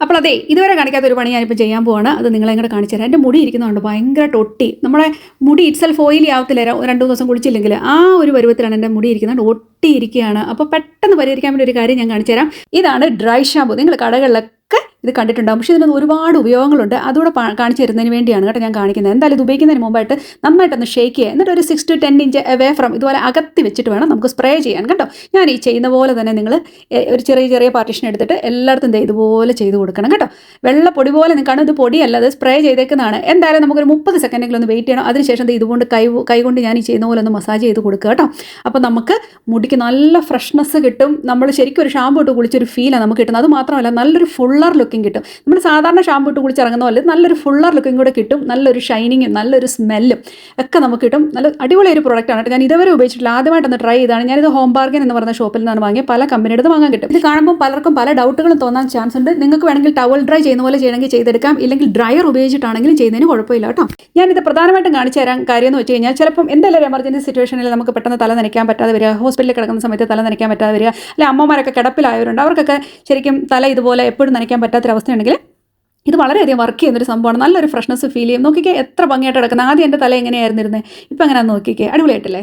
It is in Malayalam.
അപ്പോൾ അതെ ഇതുവരെ കാണിക്കാത്ത ഒരു പണി ഞാനിപ്പോൾ ചെയ്യാൻ പോവാണ്. അത് നിങ്ങളെ കൂടെ കാണിച്ചു തരാം. എന്റെ മുടി ഇരിക്കുന്നുണ്ട് ഭയങ്കര ടൊട്ടി നമ്മുടെ മുടി ഇറ്റ്സെൽഫ് ഓയിലി ആവത്തില്ല രണ്ട് മൂന്ന് ദിവസം കുളിച്ചില്ലെങ്കിൽ. ആ ഒരു പരുവത്തിലാണ് എന്റെ മുടി ഇരിക്കുന്നത്. ഒട്ടിയിരിക്കുകയാണ്. അപ്പോൾ പെട്ടെന്ന് പരിഹരിക്കാൻ വേണ്ടി ഒരു കാര്യം ഞാൻ കാണിച്ചു തരാം. ഇതാണ് ഡ്രൈ ഷാമ്പു നിങ്ങൾ കടകളിലൊക്കെ ഇത് കണ്ടിട്ടുണ്ടാകും പക്ഷേ ഇതിന് ഒരുപാട് ഉപയോഗങ്ങളുണ്ട്. അതുകൂടെ കാണിച്ചു തരുന്നതിന് വേണ്ടിയാണ് കേട്ടോ ഞാൻ കാണിക്കുന്നത്. എന്തായാലും ഇത് ഉപയോഗിക്കുന്നതിന് മുമ്പായിട്ട് നന്നായിട്ടൊന്ന് ഷേക്ക് ചെയ്യുക. എന്നിട്ട് ഒരു six to ten inch away from ഇതുപോലെ അകത്തി വെച്ചിട്ട് വേണം നമുക്ക് സ്പ്രേ ചെയ്യാൻ കേട്ടോ. ഞാൻ ഈ ചെയ്യുന്ന പോലെ തന്നെ നിങ്ങൾ ഒരു ചെറിയ ചെറിയ പാർട്ടീഷൻ എടുത്തിട്ട് എല്ലായിടത്തും ഇതുപോലെ ചെയ്ത് കൊടുക്കണം കേട്ടോ. വെള്ള പൊടി പോലെ നിൽക്കണം ഇത് പൊടിയല്ല അത് സ്പ്രേ ചെയ്തേക്കുന്നതാണ്. എന്തായാലും നമുക്കൊരു മുപ്പത് സെക്കൻഡെങ്കിലും ഒന്ന് വെയിറ്റ് ചെയ്യണം. അതിനുശേഷം ഇതുകൊണ്ട് കൈ കൈകൊണ്ട് ഞാൻ ഈ ചെയ്യുന്ന പോലെ ഒന്ന് മസാജ് ചെയ്ത് കൊടുക്കുക കേട്ടോ. അപ്പോൾ നമുക്ക് മുടിക്ക് നല്ല ഫ്രഷ്നെസ് കിട്ടും. നമ്മൾ ശരിക്കും ഒരു ഷാമ്പു ഇട്ട് കുളിച്ചൊരു ഫീലാണ് നമുക്ക് കിട്ടുന്നത്. അത് മാത്രമല്ല നല്ലൊരു ഫുള്ളർ ലുക്കിംഗ് കിട്ടും. നമ്മൾ സാധാരണ ഷാമ്പു ഇട്ട് കുളിച്ചിറങ്ങുന്ന പോലെ നല്ലൊരു ഫുള്ളർ ലുക്കിംഗ് കൂടെ കിട്ടും. നല്ലൊരു ഷൈനിങ്ങും നല്ലൊരു സ്മെല്ലും ഒക്കെ നമുക്ക് കിട്ടും. നല്ല അടിപൊളി ഒരു പ്രോഡക്റ്റാണ് കേട്ടോ. ഞാൻ ഇതുവരെ ഉപയോഗിച്ചിട്ടില്ല. ആദ്യമായിട്ടൊന്ന് ട്രൈ ചെയ്താണ് ഞാനിത് ഹോം ബാർഗൻ എന്ന് പറഞ്ഞ ഷോപ്പിൽ നിന്നാണ് വാങ്ങിയത്. പല കമ്പനിയുടെ വാങ്ങാൻ കിട്ടും. ഇത് കാണുമ്പോൾ പലർക്കും പല ഡൗട്ടുകളും തോന്നാൻ ചാൻസ് ഉണ്ട്. നിങ്ങൾക്ക് വേണമെങ്കിൽ ടവൽ ഡ്രൈ ചെയ്യുന്ന പോലെ ചെയ്യണമെങ്കിൽ ചെയ്തെടുക്കാം. ഇല്ലെങ്കിൽ ഡ്രയർ ഉപയോഗിച്ചിട്ടാണെങ്കിലും ചെയ്യുന്നതിന് കുഴപ്പമില്ല കേട്ടോ. ഞാനിത് പ്രധാനമായിട്ടും കാണിച്ചു തരാൻ കാര്യം എന്ന് വെച്ച് കഴിഞ്ഞാൽ ചിലപ്പം എന്തെങ്കിലും ഒരു എമർജൻസി സിറ്റുവേഷനിൽ നമുക്ക് പെട്ടെന്ന് തല നനയ്ക്കാൻ പറ്റാതെ വരിക ഹോസ്പിറ്റലിൽ കിടക്കുന്ന സമയത്ത് തല നനയ്ക്കാൻ പറ്റാതെ വരിക അല്ലെ അമ്മമാരൊക്കെ കിടപ്പിലായവരുണ്ട്. അവർക്കൊക്കെ ശരിക്കും തല ഇതുപോലെ എപ്പോഴും നനയ്ക്കാൻ പറ്റാത്തൊരവസ്ഥയുണ്ടെങ്കിൽ ഇത് വളരെയധികം വർക്ക് ചെയ്യുന്നൊരു സംഭവമാണ്. നല്ലൊരു ഫ്രഷ്നസ് ഫീൽ ചെയ്യും. നോക്കിക്കേ എത്ര ഭംഗിയായിട്ട് കിടക്കുന്നത്. ആദ്യം എന്റെ തല എങ്ങനെയായിരുന്നിരുന്നത് ഇപ്പം അങ്ങനെ നോക്കിക്കേ. അടിപൊളിയായിട്ടില്ലേ?